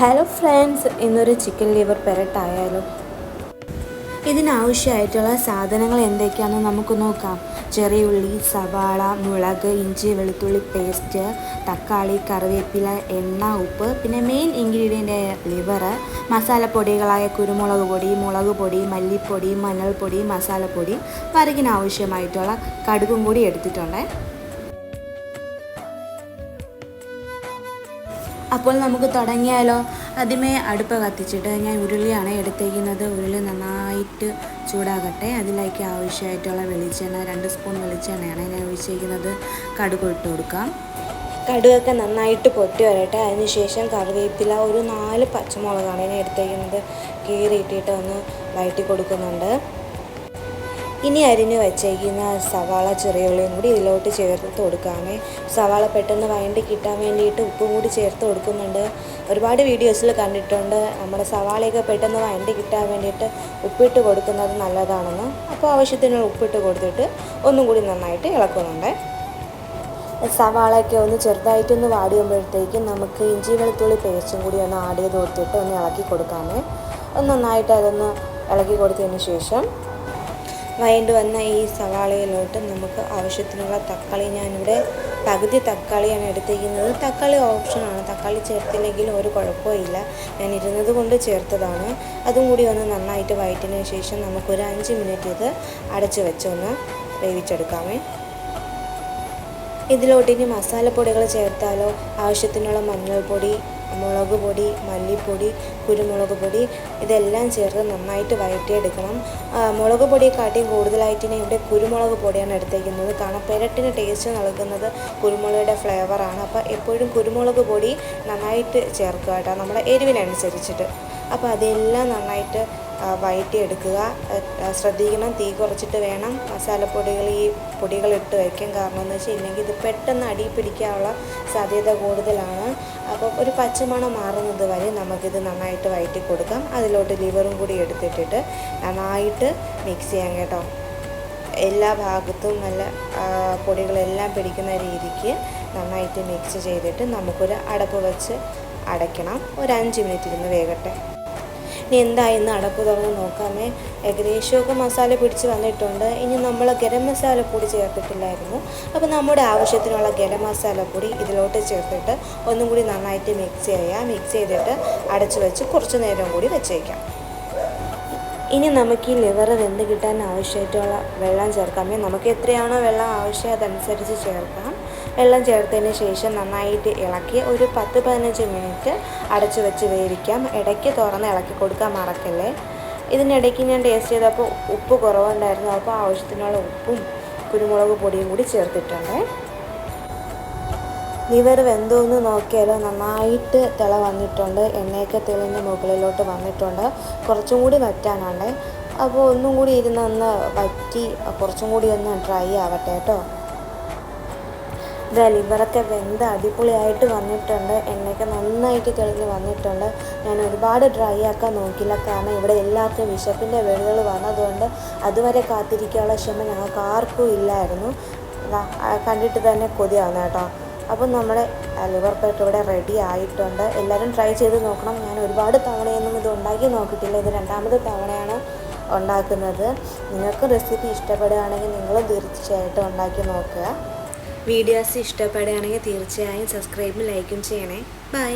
Hello friends ഇന്നൊരു chicken liver പെരട്ടായാലും? ഇതിനാവശ്യമായിട്ടുള്ള സാധനങ്ങൾ എന്തൊക്കെയാണെന്ന് നമുക്ക് നോക്കാം. ചെറിയ ഉള്ളി സവാള മുളക് ഇഞ്ചി വെളുത്തുള്ളി പേസ്റ്റ് തക്കാളി കറിവേപ്പില എണ്ണ ഉപ്പ് പിന്നെ മെയിൻ ഇൻഗ്രീഡിയന്റ് ലിവർ മസാലപ്പൊടികളായ കുരുമുളക് പൊടി മുളക് പൊടി മല്ലിപ്പൊടി മഞ്ഞൾപ്പൊടി മസാലപ്പൊടി വരകിനാവശ്യമായിട്ടുള്ള കടുകും കൂടി എടുത്തിട്ടുണ്ട്. അപ്പോൾ നമുക്ക് തുടങ്ങിയാലോ? ആദ്യമേ അടുപ്പ് കത്തിച്ചിട്ട് ഞാൻ ഉരുളിയാണ് എടുത്തേക്കുന്നത്. ഉരുളി നന്നായിട്ട് ചൂടാകട്ടെ. അതിലേക്ക് ആവശ്യമായിട്ടുള്ള വെളിച്ചെണ്ണ രണ്ട് സ്പൂൺ വെളിച്ചെണ്ണയാണ് ഞാൻ ഒഴിച്ചേക്കുന്നത്. കടുക് ഇട്ട് കൊടുക്കാം. കടുകൊക്കെ നന്നായിട്ട് പൊട്ടി വരട്ടെ. അതിനുശേഷം കറിവേപ്പില ഒരു നാല് പച്ചമുളകാണ് ഞാൻ എടുത്തേക്കുന്നത്. കീറിയിട്ടിട്ട് ഒന്ന് വഴറ്റി കൊടുക്കുന്നുണ്ട്. ഇനി അരിഞ്ഞ് വെച്ചേക്കുന്ന സവാള ചെറിയുള്ളിയും കൂടി ഇതിലോട്ട് ചേർത്ത് കൊടുക്കാമേ. സവാള പെട്ടെന്ന് വഴണ്ടി കിട്ടാൻ വേണ്ടിയിട്ട് ഉപ്പും കൂടി ചേർത്ത് കൊടുക്കുന്നുണ്ട്. ഒരുപാട് വീഡിയോസിൽ കണ്ടിട്ടുണ്ട്. നമ്മുടെ സവാളയൊക്കെ പെട്ടെന്ന് വഴണ്ടി കിട്ടാൻ വേണ്ടിയിട്ട് ഉപ്പിട്ട് കൊടുക്കുന്നത് നല്ലതാണെന്ന്. അപ്പോൾ ആവശ്യത്തിനുള്ള ഉപ്പിട്ട് കൊടുത്തിട്ട് ഒന്നും കൂടി നന്നായിട്ട് ഇളക്കുന്നുണ്ട്. സവാളയൊക്കെ ഒന്ന് ചെറുതായിട്ടൊന്ന് വാടിയുമ്പോഴത്തേക്കും നമുക്ക് ഇഞ്ചി വെളുത്തുള്ളി പേസ്റ്റും കൂടി ഒന്ന് ആഡ് ചെയ്ത് കൊടുത്തിട്ട് ഒന്ന് ഇളക്കി കൊടുക്കാമേ. ഒന്ന് നന്നായിട്ട് അതൊന്ന് ഇളക്കി കൊടുത്തതിന് ശേഷം വഴണ്ട് വന്ന ഈ സവാളയിലോട്ട് നമുക്ക് ആവശ്യത്തിനുള്ള തക്കാളി ഞാനിവിടെ പകുതി തക്കാളിയാണ് എടുത്തിരിക്കുന്നത്. തക്കാളി ഓപ്ഷനാണ് തക്കാളി ചേർത്തില്ലെങ്കിൽ ഒരു കുഴപ്പമില്ല ഞാൻ ഇരുന്നത് കൊണ്ട് ചേർത്തതാണ്. അതും കൂടി ഒന്ന് നന്നായിട്ട് വയറ്റിന് ശേഷം നമുക്കൊരു അഞ്ച് മിനിറ്റ് ഇത് അടച്ചു വെച്ചൊന്ന് വേവിച്ചെടുക്കാമേ. ഇതിലോട്ട് ഇനി മസാലപ്പൊടികൾ ചേർത്താലോ? ആവശ്യത്തിനുള്ള മഞ്ഞൾപ്പൊടി മുളക് പൊടി മല്ലിപ്പൊടി കുരുമുളക് പൊടി ഇതെല്ലാം ചേർത്ത് നന്നായിട്ട് വഴറ്റിയെടുക്കണം. മുളക് പൊടിയെക്കാട്ടിയും കൂടുതലായിട്ട് ഞാൻ ഇവിടെ കുരുമുളക് പൊടിയാണ് എടുത്തേക്കുന്നത്. കാരണം പെരട്ടിന് ടേസ്റ്റ് നൽകുന്നത് കുരുമുളകുടെ ഫ്ലേവറാണ് അപ്പോൾ എപ്പോഴും കുരുമുളക് പൊടി നന്നായിട്ട് ചേർക്കുക കേട്ടോ. നമ്മുടെ എരിവിനനുസരിച്ചിട്ട്. അപ്പോൾ അതെല്ലാം നന്നായിട്ട് വഴറ്റിയെടുക്കുക ശ്രദ്ധിക്കണം. തീ കുറച്ചിട്ട് വേണം. മസാലപ്പൊടികൾ ഈ പൊടികൾ ഇട്ട് വയ്ക്കാൻ കാരണം എന്ന് വെച്ചാൽ ഇല്ലെങ്കിൽ ഇത് പെട്ടെന്ന് അടി പിടിക്കാനുള്ള സാധ്യത കൂടുതലാണ്. അപ്പോൾ ഒരു പച്ചമണം മാറുന്നത് വരെ നമുക്കിത് നന്നായിട്ട് വഴറ്റി കൊടുക്കാം. അതിലോട്ട് ലിവറും കൂടി എടുത്തിട്ടിട്ട് നന്നായിട്ട് മിക്സ് ചെയ്യാം കേട്ടോ. എല്ലാ ഭാഗത്തും നല്ല പൊടികളെല്ലാം പിടിക്കുന്ന രീതിക്ക് നന്നായിട്ട് മിക്സ് ചെയ്തിട്ട് നമുക്കൊരു അടപ്പ് വെച്ച് അടയ്ക്കണം. ഒരു അഞ്ച് മിനിറ്റ് ഇരുന്ന് വേകട്ടെ. ഇനി എന്തായെന്ന് അടപ്പ് തുറന്ന് നോക്കാമേ? ഏകദേശമൊക്കെ മസാല പിടിച്ച് വന്നിട്ടുണ്ട്. ഇനി നമ്മൾ ഗരം മസാല പൊടി ചേർത്തിട്ടില്ലായിരുന്നു. അപ്പോൾ നമ്മുടെ ആവശ്യത്തിനുള്ള ഗരം മസാല പൊടി ഇതിലോട്ട് ചേർത്തിട്ട് ഒന്നും കൂടി നന്നായിട്ട് മിക്സ് ചെയ്യുക മിക്സ് ചെയ്തിട്ട് അടച്ചു വെച്ച് കുറച്ച് നേരം കൂടി വെച്ചേക്കാം. ഇനി നമുക്ക് ഈ ലിവർ വെന്ത് കിട്ടാൻ ആവശ്യമായിട്ടുള്ള വെള്ളം ചേർക്കാമേ. നമുക്ക് എത്രയാണോ വെള്ളം ആവശ്യം അതനുസരിച്ച് ചേർക്കാം. വെള്ളം ചേർത്തതിന് ശേഷം നന്നായിട്ട് ഇളക്കി ഒരു പത്ത് പതിനഞ്ച് മിനിറ്റ് അടച്ചു വെച്ച് വേവിക്കാം. ഇടയ്ക്ക് തുറന്ന് ഇളക്കി കൊടുക്കാൻ മറക്കല്ലേ? ഇതിനിടയ്ക്ക് ഞാൻ ടേസ്റ്റ് ചെയ്തപ്പോൾ ഉപ്പ് കുറവുണ്ടായിരുന്നു. അപ്പോൾ ആവശ്യത്തിനുള്ള ഉപ്പും കുരുമുളക് പൊടിയും കൂടി ചേർത്തിട്ടുണ്ട്. ലിവർ വെന്തോന്ന് നോക്കിയാലോ നന്നായിട്ട് തിള വന്നിട്ടുണ്ട്. എണ്ണയൊക്കെ തെളിഞ്ഞ് മുകളിലോട്ട് വന്നിട്ടുണ്ട്. കുറച്ചും കൂടി വറ്റാനാണ്. അപ്പോൾ ഒന്നും കൂടി ഇരുന്ന് ഒന്ന് വറ്റി കുറച്ചും കൂടി ഒന്ന് ഡ്രൈ ആവട്ടെ കേട്ടോ. ഇത് ലിവറൊക്കെ വെന്ത് അടിപൊളിയായിട്ട് വന്നിട്ടുണ്ട്. എണ്ണയൊക്കെ നന്നായിട്ട് തെളിഞ്ഞ് വന്നിട്ടുണ്ട്. ഞാൻ ഒരുപാട് ഡ്രൈ ആക്കാൻ നോക്കില്ല കാരണം ഇവിടെ എല്ലാവർക്കും വിശപ്പിന്റെ വെളികൾ വന്നതുകൊണ്ട് അതുവരെ കാത്തിരിക്കാനുള്ള ക്ഷമ ഞങ്ങൾക്ക് ആർക്കും ഇല്ലായിരുന്നു. കണ്ടിട്ട് തന്നെ കൊതിയാണ് കേട്ടോ. അപ്പം നമ്മുടെ ലിവർ പെട്ട് ഇവിടെ റെഡി ആയിട്ടുണ്ട്. എല്ലാവരും ട്രൈ ചെയ്ത് നോക്കണം. ഞാൻ ഒരുപാട് തവണയൊന്നും ഇത് ഉണ്ടാക്കി നോക്കിയിട്ടില്ല. ഇത് രണ്ടാമത് തവണയാണ് ഉണ്ടാക്കുന്നത്. നിങ്ങൾക്ക് റെസിപ്പി ഇഷ്ടപ്പെടുകയാണെങ്കിൽ നിങ്ങളും തീർച്ചയായിട്ടും ഉണ്ടാക്കി നോക്കുക. വീഡിയോസ് ഇഷ്ടപ്പെടുകയാണെങ്കിൽ തീർച്ചയായും സബ്സ്ക്രൈബും ലൈക്കും ചെയ്യണേ. ബൈ